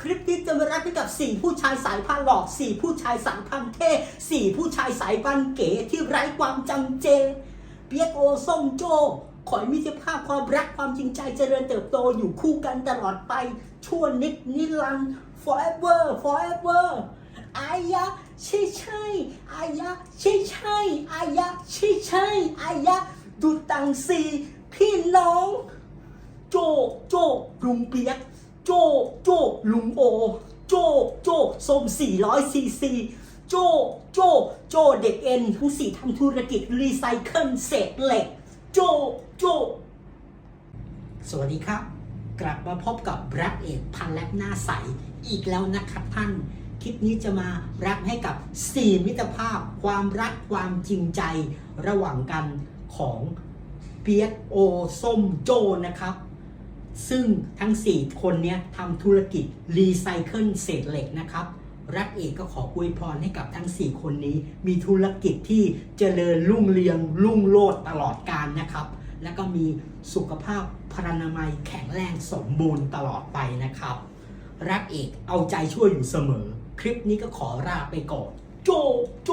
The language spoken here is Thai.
คลิปนี้จะมารับให้กับ 4 ผู้ชายสายพันธุ์หลอก 4 ผู้ชายสายพันเท่4 ผู้ชายสายพันเก๋ที่ไร้ความจำเจ เปียกโอส้มโจ ขอให้มีภาพความรักความจริงใจเจริญเติบโตอยู่คู่กันตลอดไป ชั่วนิดนิรันดร์ forever forever อายะใช่ใช่อายะใช่ใช่อายะใช่ใช่อายะดูตังสีพี่น้อง โจ โจลุงเปียก โจ ลุงโอ โจโจส้ม400ซีซีโจโจโจเด็กเอ็นทั้งสี่ทำธุรกิจรีไซเคิลเศษเหล็ก โจโจ สวัสดีครับ กลับมาพบกับแรปเอกพันแลบหน้าใส อีกแล้วนะครับท่าน คลิปนี้จะมาแรปให้กับ 4 มิตรภาพ ความรักความจริงใจ ระหว่างกันของเปียกโอส้มโจนะครับ ซึ่งทั้ง 4 คนเนี้ยทำธุรกิจรีไซเคิลเศษเหล็กนะครับ รักเอกก็ขออวยพรให้กับทั้ง 4 คนนี้ มีธุรกิจที่เจริญรุ่งเรืองรุ่งโรจน์ตลอดกาลนะครับ แล้วก็มีสุขภาพพรรณนามัยแข็งแรงสมบูรณ์ตลอดไปนะครับ รักเอกเอาใจช่วยอยู่เสมอ คลิปนี้ก็ขอลาไปก่อน โจโจ